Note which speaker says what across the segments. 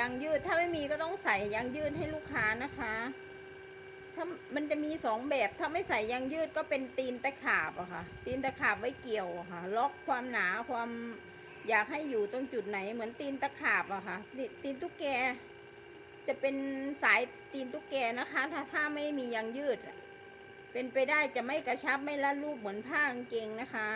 Speaker 1: ยางยืด ถ้าไม่มีก็ต้องใส่ยางยืดให้ลูกค้านะคะ ถ้ามันจะมีสองแบบถ้าไม่ใส่ยางยืดก็เป็นตีนตะขาบอะค่ะ ตีนตะขาบไว้เกี่ยวอะค่ะ ล็อกความหนาความอยากให้อยู่ตรงจุดไหนเหมือนตีนตะขาบอะค่ะ ตีนตุ๊กแก จะเป็นสายตีนตุ๊กแกนะคะ ถ้าถ้าไม่มียางยืด เป็นไปได้จะไม่กระชับไม่ละลูกเหมือนผ้ากางเกงนะคะ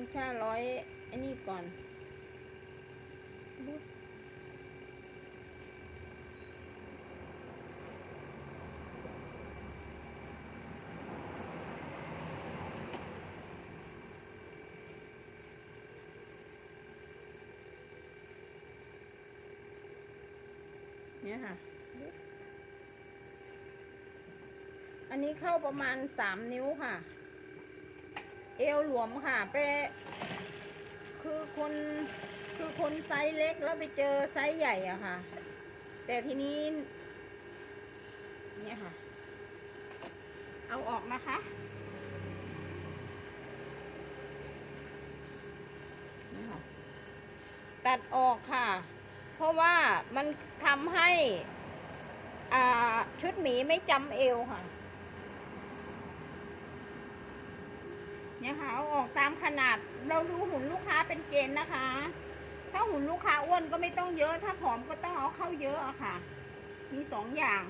Speaker 1: งชาร้อยอ้นี่ก่อนบุ๊เนี่ยค่ะ อันนี้เข้าประมาณสามนิ้วค่ะ เอวหลวมค่ะไปคือคนคือคนไซส์เล็กแล้วไปเจอไซส์ใหญ่อะค่ะ แต่ทีนี้ เนี่ยค่ะ เอาออกนะคะ นี่ค่ะ ตัดออกค่ะ เพราะว่ามันทำให้ อ่า ชุดหมีไม่จำเอวค่ะ เนี่ยค่ะเอาออกตามขนาดเราดูหุ่นลูกค้าเป็นเกณฑ์นะคะ ถ้าหุ่นลูกค้าอ้วนก็ไม่ต้องเยอะ ถ้าผอมก็ต้องเอาเข้าเยอะอะค่ะ มีสองอย่าง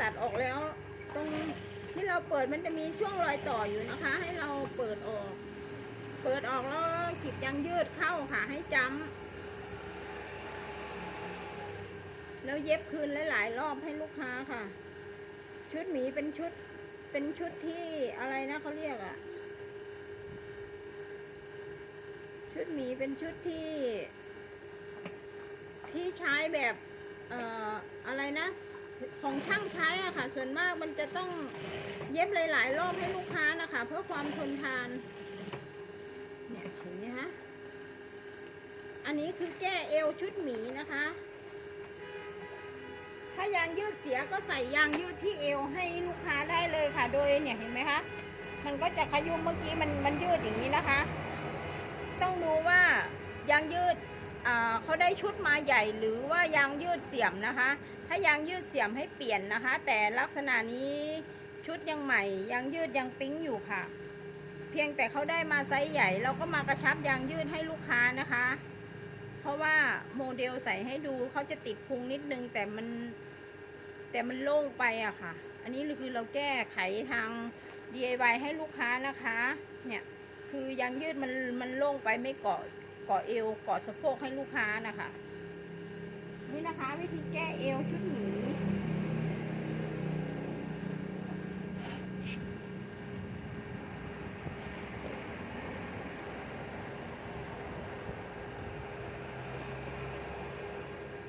Speaker 1: ตัดออกแล้ว ตรงที่เราเปิดมันจะมีช่วงรอยต่ออยู่นะคะ ให้เราเปิดออก เปิดออกแล้วขีดยางยืดเข้าค่ะให้จำแล้วเย็บคืนหลาย ๆ รอบให้ลูกค้าค่ะ ชุดหมีเป็นชุดเป็นชุดที่อะไรนะเขาเรียกอะชุดหมีเป็นชุดที่ ที่ใช้แบบ เอ่ออะไรนะ ของช่างใช้อะค่ะ ส่วนมากมันจะต้องเย็บหลายๆรอบให้ลูกค้านะคะ เพื่อความทนทาน เนี่ยเห็นไหมคะอันนี้คือแก้เอวชุดหมีนะคะ ถ้ายางยืดเสียก็ใส่ยางยืดที่เอวให้ลูกค้าได้เลยค่ะ โดยเนี่ยเห็นไหมคะมันก็จะขยุมเมื่อกี้มันมันยืดอย่างนี้นะคะ ต้องดูว่ายางยืด เขาได้ชุดมาใหญ่หรือว่ายางยืดเสียมนะคะ ถ้ายางยืดเสียมให้เปลี่ยนนะคะ แต่ลักษณะนี้ชุดยังใหม่ยางยืดยังปิ๊งอยู่ค่ะ เพียงแต่เขาได้มาไซส์ใหญ่ เราก็มากระชับยางยืดให้ลูกค้านะคะ เพราะว่าโมเดลใส่ให้ดูเขาจะติดพุงนิดนึงแต่มันแต่มันโล่งไปอะค่ะ อันนี้คือเราแก้ไขทาง DIY ให้ลูกค้านะคะ เนี่ยคือยางยืดมันมันโล่งไปไม่เกาะ เกาะเอวเกาะสะโพกให้ลูกค้านะคะ นี่นะคะวิธีแก้เอวชุดหมี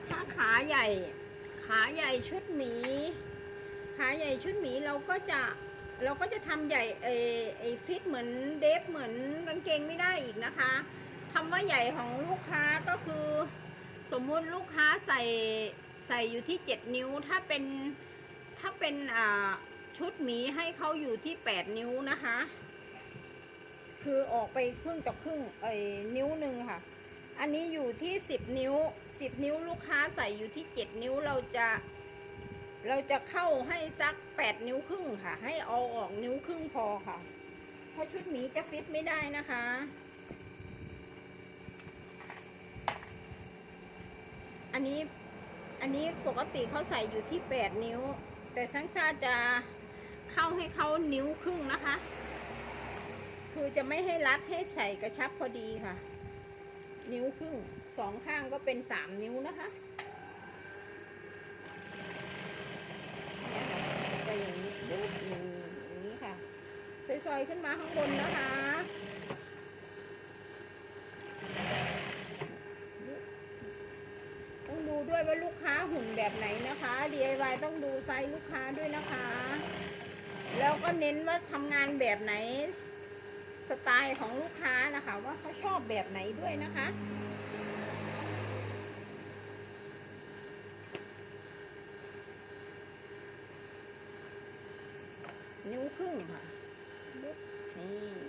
Speaker 1: ถ้าขาใหญ่ ขาใหญ่ชุดหมี ขาใหญ่ชุดหมีเราก็จะเราก็จะทำใหญ่เอไอฟิตเหมือนเดฟเหมือนกางเกงไม่ได้อีกนะคะ คำว่าใหญ่ของลูกค้าก็คือ สมมุติลูกค้าใส่ใส่อยู่ที่ 7 นิ้วถ้าเป็นถ้าเป็นอ่าชุดหมีให้เขาอยู่ที่ 8 นิ้วนะคะ คือออกไปครึ่งต่อครึ่งเอ้นิ้วหนึ่งค่ะ อันนี้อยู่ที่ 10 นิ้ว 10 นิ้วลูกค้าใส่อยู่ที่ 7 นิ้วเราจะ เราจะเข้าให้สัก 8 นิ้วครึ่งค่ะ ให้เอาออกนิ้วครึ่งพอค่ะ เพราะชุดหมีจะฟิตไม่ได้นะคะ อันนี้อันนี้ปกติเขาใส่อยู่ที่8นิ้ว แต่สังชาจะเข้าให้เขานิ้วครึ่งนะคะ คือจะไม่ให้รัดให้ใส่กระชับพอดีค่ะ นิ้วครึ่งสองข้างก็เป็น3นิ้วนะคะไปอย่างนี้ดึ๊บหนึ่งอย่างนี้ค่ะซอยๆขึ้นมาข้างบนนะคะ หุ่นแบบไหนนะคะ DIY ต้องดู ไซส์ลูกค้าด้วยนะคะ แล้วก็เน้นว่าทำงานแบบไหน สไตล์ของลูกค้านะคะ ว่าเขาชอบแบบไหนด้วยนะคะนิ้วครึ่งค่ะนี่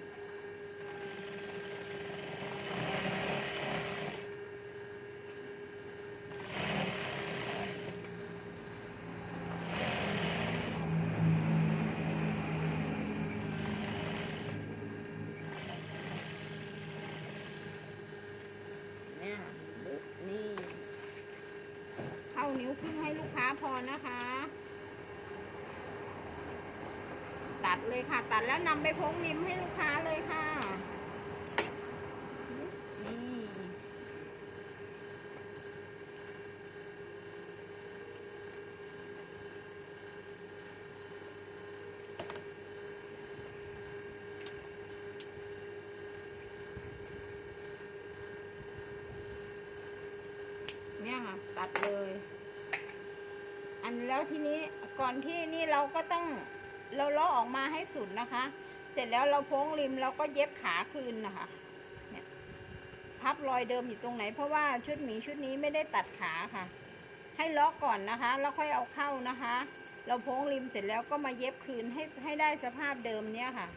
Speaker 1: เนี่ยปึ๊บนี่ วครึ่งให้ลูกค้าพอนะคะ ตัดเลยค่ะ ตัดแล้วนำไปพงริมให้ลูกค้าเลยค่ะนี่เนี่ยค่ะ ตัดเลย นแล้วทีนี้ก่อนที่นี่เราก็ต้องเราเลาะออกมาให้สุดนะคะ เสร็จแล้วเราโพ้งริมเราก็เย็บขาคืนนะคะเนี่ยพับรอยเดิมอยู่ตรงไหน เพราะว่าชุดหมีชุดนี้ไม่ได้ตัดขาค่ะ ให้เลาะก่อนนะคะ แล้วค่อยเอาเข้านะคะ เราโพ้งริมเสร็จแล้วก็มาเย็บคืนให้ให้ได้สภาพเดิมเนี่ยค่ะ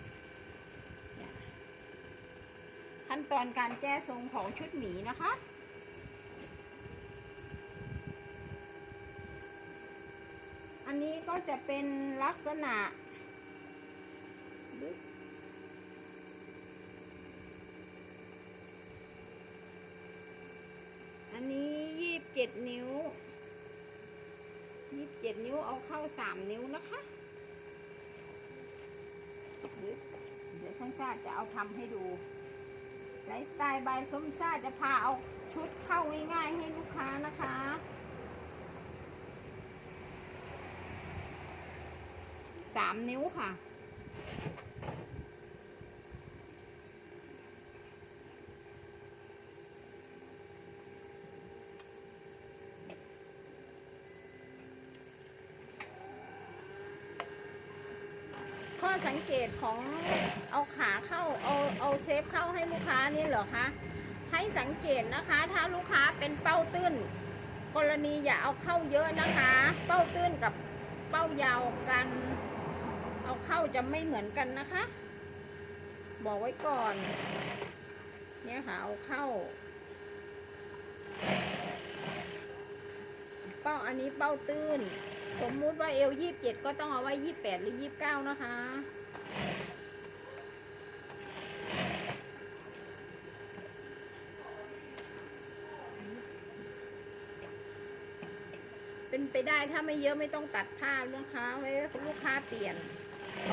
Speaker 1: ขั้นตอนการแก้ทรงของชุดหมีนะคะ อันนี้ก็จะเป็นลักษณะ อันนี้ยี่บเจ็ดนิ้วยี่บเจ็ดนิ้วเอาเข้าสามนิ้วนะคะเดี๋ยวช่างชาติจะเอาทำให้ดูไลฟ์สไตล์บายส้มซาจะพาเอาชุดเข้าง่ายๆให้ลูกค้านะคะ สามนิ้วค่ะ ข้อสังเกตของเอาขาเข้าเอาเอาเชฟเข้าให้ลูกค้านี่เหรอคะ ให้สังเกตนะคะ ถ้าลูกค้าเป็นเป้าตื้น กรณีอย่าเอาเข้าเยอะนะคะ เป้าตื้นกับเป้ายาวกัน เอาเข้าจะไม่เหมือนกันนะคะ บอกไว้ก่อน เนี่ยค่ะเอาเข้า เป้าอันนี้เป้าตื้น สมมุติว่าเอวยี่สิบเจ็ดก็ต้องเอาไว้ยี่บแปดหรือยี่บเก้านะคะเป็นไปได้ถ้าไม่เยอะไม่ต้องตัดผ้าลูกค้าไว้ลูกค้าเปลี่ยน ห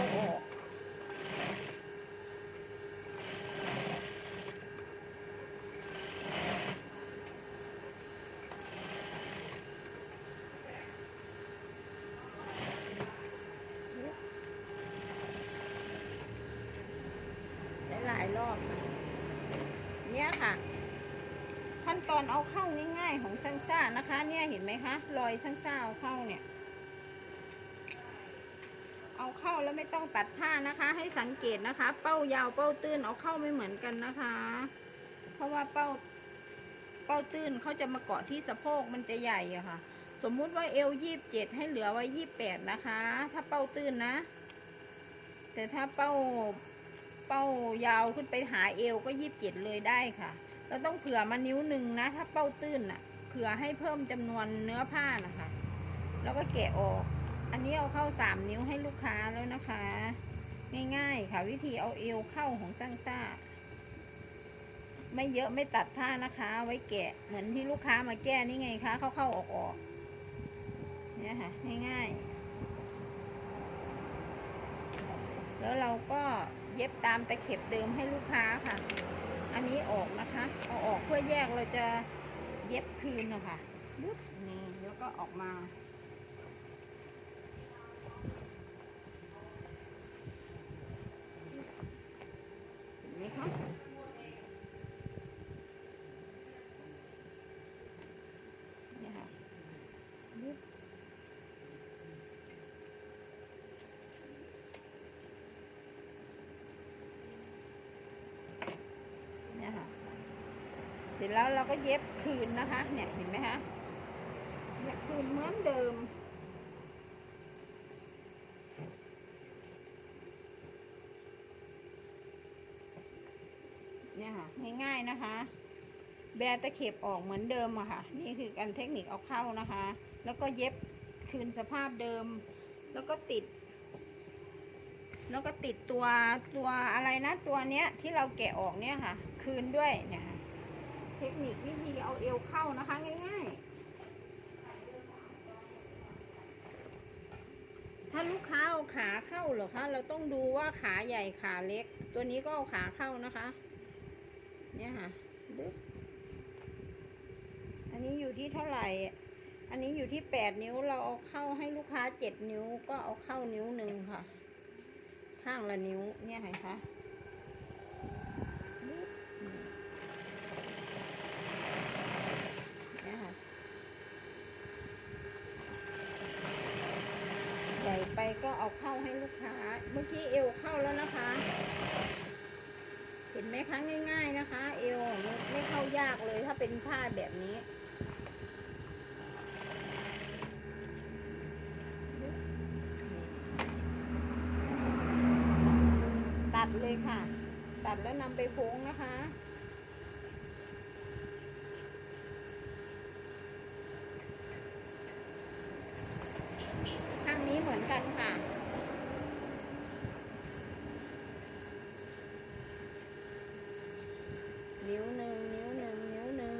Speaker 1: ลายรอบเนี่ยค่ะ ขั้นตอนเอาเข้าง่ายๆของช่างซ่านะคะ เนี่ยเห็นไหมคะรอยช่างซ่าเอาเข้าเนี่ย เอาเข้าแล้วไม่ต้องตัดผ้านะคะ ให้สังเกตนะคะ เป้ายาวเป้าตื้นเอาเข้าไม่เหมือนกันนะคะ เพราะว่าเป้าเป้าตื้นเขาจะมาเกาะที่สะโพกมันจะใหญ่อะค่ะ สมมุติว่าเอวยี่บเจ็ดให้เหลือไว้ยี่บแปดนะคะ ถ้าเป้าตื้นนะ แต่ถ้าเป้าเป้ายาวขึ้นไปหาเอวก็ยีิบเจ็ดเลยได้ค่ะเราต้องเผื่อมานิ้วหนึ่งนะ ถ้าเป้าตื้นน่ะเผื่อให้เพิ่มจำนวนเนื้อผ้านะคะ แล้วก็แกะออก อันนี้เอาเข้าสามนิ้วให้ลูกค้าแล้วนะคะ ง่ายๆค่ะ วิธีเอาเอวเข้าของสร้างซ่าไม่เยอะไม่ตัดผ้านะคะ ไว้แกะเหมือนที่ลูกค้ามาแก้นี่ไงคะเข้าเข้าออกออกเนี่ยค่ะง่ายๆ แล้วเราก็เย็บตามตะเข็บเดิมให้ลูกค้าค่ะ อันนี้ออกนะคะเอาออกเพื่อแยกเราจะเย็บคืนนะคะบุ๊บนี่แล้วก็ออกมา เห็นไหมคะ เนี่ยค่ะ ร็จ แล้วเราก็เย็บคืนนะคะ เนี่ยเห็นไหมคะเย็บคืนเหมือนเดิม เนี่ยค่ะง่ายๆนะคะ แบตะเข็บออกเหมือนเดิมอะค่ะ นี่คือการเทคนิคเอาเข้านะคะ แล้วก็เย็บคืนสภาพเดิม แล้วก็ติด แล้วก็ติดตัวตัวอะไรนะตัวเนี้ยที่เราแกะออกเนี่ยค่ะ คืนด้วยเนี่ยค่ะ เทคนิควิธีเอาเอวเข้านะคะง่าย ๆ ถ้าลูกค้าเอาขาเข้าเหรอคะเราต้องดูว่าขาใหญ่ขาเล็ก ตัวนี้ก็เอาขาเข้านะคะ เนี่ยค่ะดึ๊บอันนี้อยู่ที่เท่าไหร่ อันนี้อยู่ที่แปดนิ้วเราเอาเข้าให้ลูกค้าเจ็ดนิ้วก็เอาเข้านิ้วหนึ่งค่ะ ข้างละนิ้วเนี่ยเห็นคะเนี่ยค่ะใหญ่ไปก็ เอาเข้าให้ลูกค้า เมื่อกี้เอวเข้าแล้วนะคะ เห็นไหมคะง่าย ๆนะคะ เอวไม่เข้ายากเลยถ้าเป็นผ้าแบบนี้ตัดเลยค่ะ ตัดแล้วนำไปโพ้งนะคะ ข้างนี้เหมือนกันค่ะ นิ้วหนึ่งนิ้วหนึ่งนิ้วหนึ่ง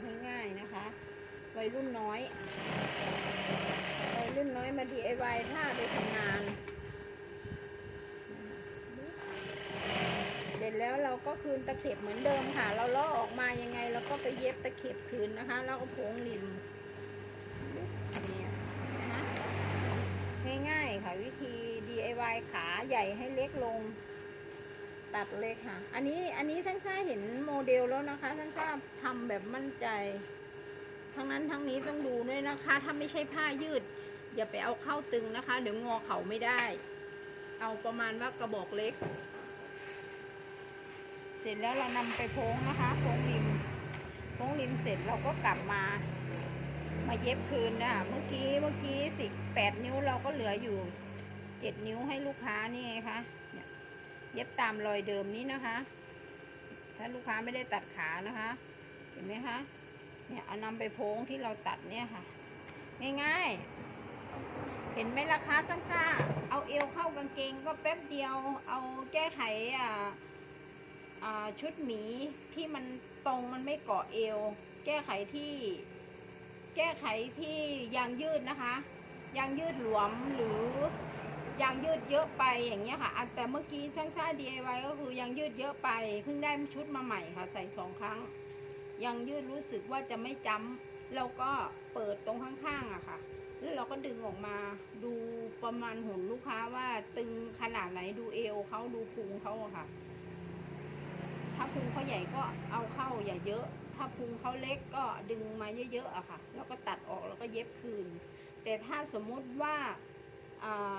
Speaker 1: เนี่ยง่ายๆนะคะ วัยรุ่นน้อยวัยรุ่นน้อยมา DIY ถ้าไปทำงาน เสร็จแล้วเราก็คืนตะเข็บเหมือนเดิมค่ะ เราลอกออกมายังไงเราก็ไปเย็บตะเข็บคืนนะคะ แล้วก็โพงริมเนี่ยนะคะง่ายๆค่ะวิธี DIY ขาใหญ่ให้เล็กลงตัดเลยค่ะ อันนี้ อันนี้ท่านทราเห็นโมเดลแล้วนะคะท่านทราทำแบบมั่นใจ ทั้งนั้นทั้งนี้ต้องดูด้วยนะคะ ถ้าไม่ใช่ผ้ายืด อย่าไปเอาเข้าตึงนะคะ เดี๋ยวงอเขาไม่ได้ เอาประมาณว่ากระบอกเล็ก เสร็จแล้วเรานำไปโพ้งนะคะโพ้งริมโพ้งริมเสร็จเราก็กลับมามาเย็บคืนนะเมื่อกี้เมื่อกี้สิแปดนิ้วเราก็เหลืออยู่เจ็ดนิ้วให้ลูกค้านี่ไงคะเนี่ยเย็บตามรอยเดิมนี้นะคะ ถ้าลูกค้าไม่ได้ตัดขานะคะ เห็นไหมคะ เนี่ยเอานำไปโพงที่เราตัดเนี่ยค่ะ ง่ายๆ เห็นไหมราคาสั้นๆเอาเอวเข้ากางเกงก็แป๊บเดียว เอาแก้ไขอ่าอ่าชุดหมีที่มันตรงมันไม่เกาะเอว แก้ไขที่ แก้ไขที่ยางยืดนะคะ ยางยืดหลวมหรือยางยืดเยอะไปอย่างเงี้ยค่ะแต่เมื่อกี้ช่างซ่า DIY ก็คือยางยืดเยอะไปเพิ่งได้ชุดมาใหม่ค่ะ ใส่สอง ยางยืดรู้สึกว่าจะไม่จำเราก็เปิดตรงข้างๆอะค่ะ แล้วเราก็ดึงออกมาดูประมาณหุ่นลูกค้าว่าตึงขนาดไหนดูเอวเขาดูพุงเขาอะค่ะ ถ้าพุงเขาใหญ่ก็เอาเข้าอย่าเยอะ ถ้าพุงเขาเล็กก็ดึงมาเยอะๆอะค่ะ แล้วก็ตัดออกแล้วก็เย็บคืน แต่ถ้าสมมุติว่าอ่า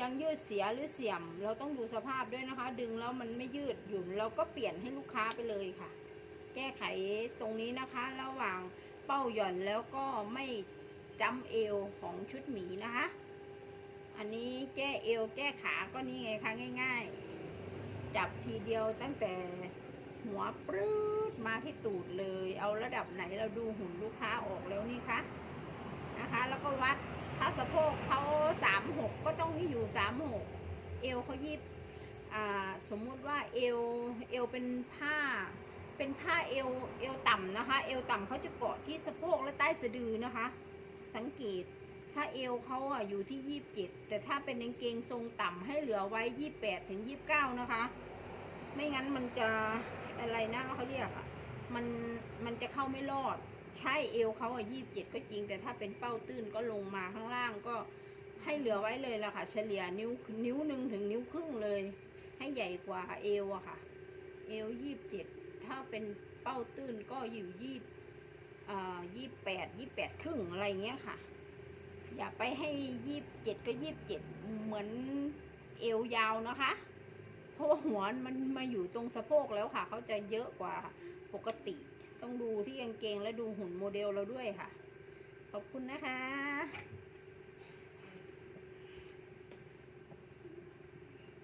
Speaker 1: ยังยืดเสียหรือเสียม เราต้องดูสภาพด้วยนะคะ ดึงแล้วมันไม่ยืดอยู่นเราก็เปลี่ยนให้ลูกค้าไปเลยค่ะ แก้ไขตรงนี้นะคะ ระหว่างเป้าหย่อนแล้วก็ไม่จำเอวของชุดหมีนะคะ อันนี้แก้เอวแก้ขาก็นี่ไงคะง่าย ๆ จับทีเดียวตั้งแต่หัวปรื้ดมาที่ตูดเลย เอาระดับไหนเราดูหุ่นลูกค้าออกแล้วนี่คะนะคะ แล้วก็วัดถ้าสะโพกเขาสามหกก็ต้องอยู่สามหกเอวเขายิบสมมุติว่าเอวเอวเป็นผ้า เป็นผ้าเอวเอวต่ำนะคะ เอวต่ำเขาจะเกาะที่สะโพกและใต้สะดือนะคะ สังเกตถ้าเอวเขาอะอยู่ที่ยี่สิบเจ็ดแต่ถ้าเป็นกางเกงทรงต่ำให้เหลือไว้ยี่แปดถึงยี่บเก้านะคะ ไม่งั้นมันจะอะไรนะเขาเรียกอะมันมันจะเข้าไม่รอด ใช่เอวเขาอะยี่สิบเจ็ดก็จริง แต่ถ้าเป็นเป้าตื้นก็ลงมาข้างล่างก็ให้เหลือไว้เลยละค่ะ เฉลี่ยนิ้วนิ้วหนึ่งถึงนิ้วครึ่งเลย ให้ใหญ่กว่าเอวอะค่ะ เอวยี่สิบเจ็ด ถ้าเป็นเป้าตื้นก็อยู่ยี่อ่ายี่แปดยี่แปดครึ่งอะไรเงี้ยค่ะ อย่าไปให้ยี่เจ็ดก็ยี่บเจ็ดเหมือนเอวยาวนะคะ เพราะว่าหัวมันมาอยู่ตรงสะโพกแล้วค่ะ เขาจะเยอะกว่าปกติ ต้องดูที่กางเกงและดูหุ่นโมเดลเราด้วยค่ะ ขอบคุณนะคะ